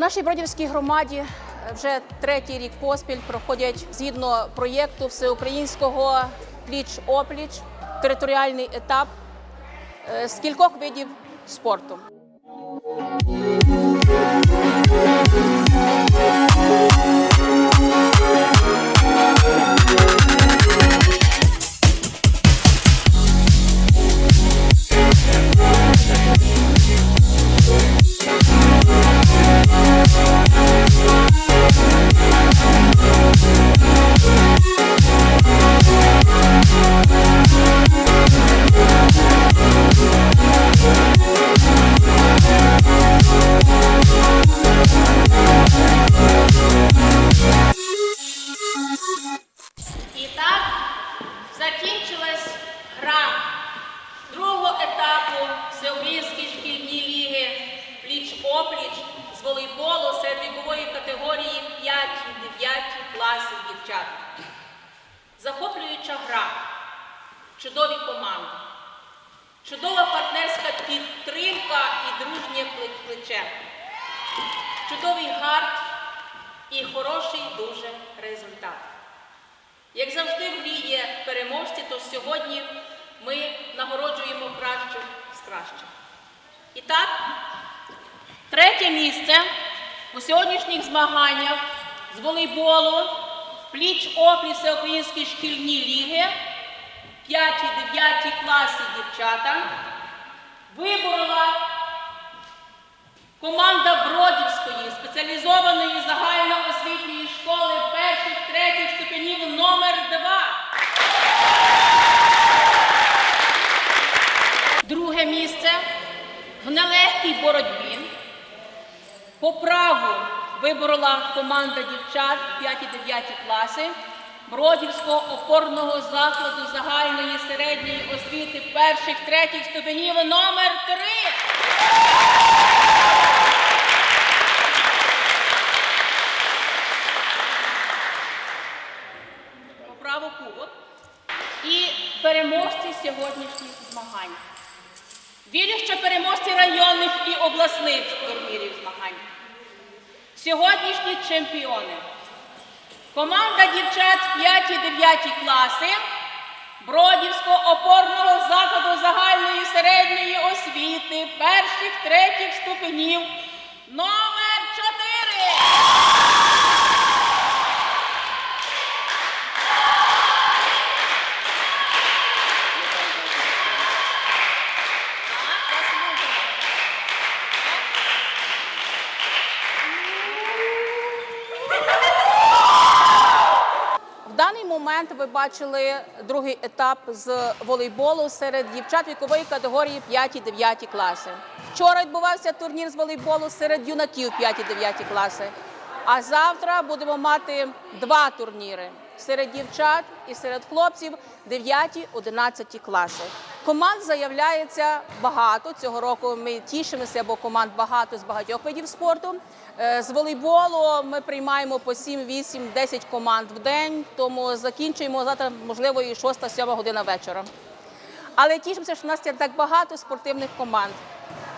Нашій Бродівській громаді е, вже третій рік поспіль проходять згідно проєкту всеукраїнського пліч-опліч територіальний етап е, з кількох видів спорту. Гра другого етапу Всеукраїнської шкільні ліги пліч-опліч з волейболу серед вікової категорії 5-9 класів дівчат. Захоплююча гра, чудові команди, чудова партнерська підтримка і дружнє плече, чудовий гард і хороший дуже результат. Як завжди в грі є переможці, то сьогодні ми нагороджуємо кращих з кращих. І так, третє місце у сьогоднішніх змаганнях з волейболу пліч-опліч Всеукраїнської шкільні ліги 5-9 класи дівчата виборола Команда Бродівської спеціалізованої загальноосвітньої школи перших третіх ступенів номер 2 Друге місце в нелегкій боротьбі. По праву виборола команда дівчат 5-9 класи Бродівського опорного закладу загальної середньої освіти перших третіх ступенів номер 3 по праву кубок і переможці сьогоднішніх змагань. Вірю, що переможці районних і обласних турнірів змагань. Сьогоднішні чемпіони. Команда дівчат 5-9 класи Бродівського опорного закладу загальної середньої освіти перших третіх ступенів номер момент ви бачили другий етап з волейболу серед дівчат вікової категорії 5-9 класи. Вчора відбувався турнір з волейболу серед юнаків 5-9 класи. А завтра будемо мати два турніри серед дівчат і серед хлопців 9-11 класи. Команд заявляється багато. Цього року ми тішимося, бо команд багато з багатьох видів спорту. Е, З волейболу ми приймаємо по 7, 8, 10 команд в день, тому закінчуємо завтра, можливо, і 6-7 година вечора. Але тішимося, що в нас є так багато спортивних команд,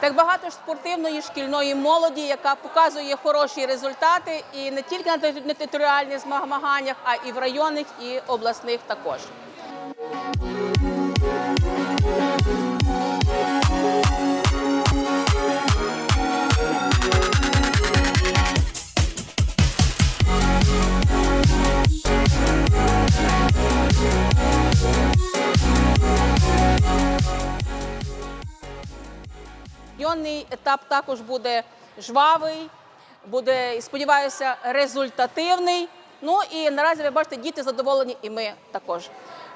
так багато спортивної шкільної молоді, яка показує хороші результати і не тільки на територіальних змаганнях, а і в районних і обласних також. Етап також буде жвавий, буде, сподіваюся, результативний. Ну і наразі ви бачите, діти задоволені, і ми також.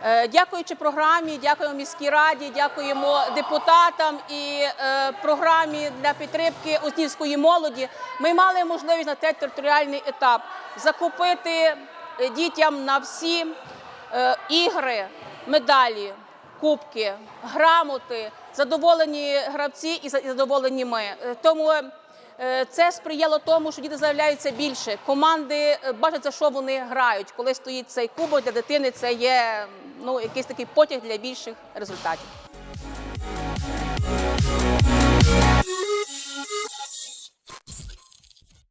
Е, Дякуючи програмі, дякуємо міській раді, дякуємо депутатам і е, програмі для підтримки учнівської молоді. Ми мали можливість на цей територіальний етап закупити е, дітям на всі ігри, медалі, кубки, грамоти, задоволені гравці і задоволені ми. Е, тому е, це сприяло тому, що діти заявляються більше. Команди е, бачать, за що вони грають. Коли стоїть цей кубок для дитини, це є ну якийсь такий потяг для більших результатів.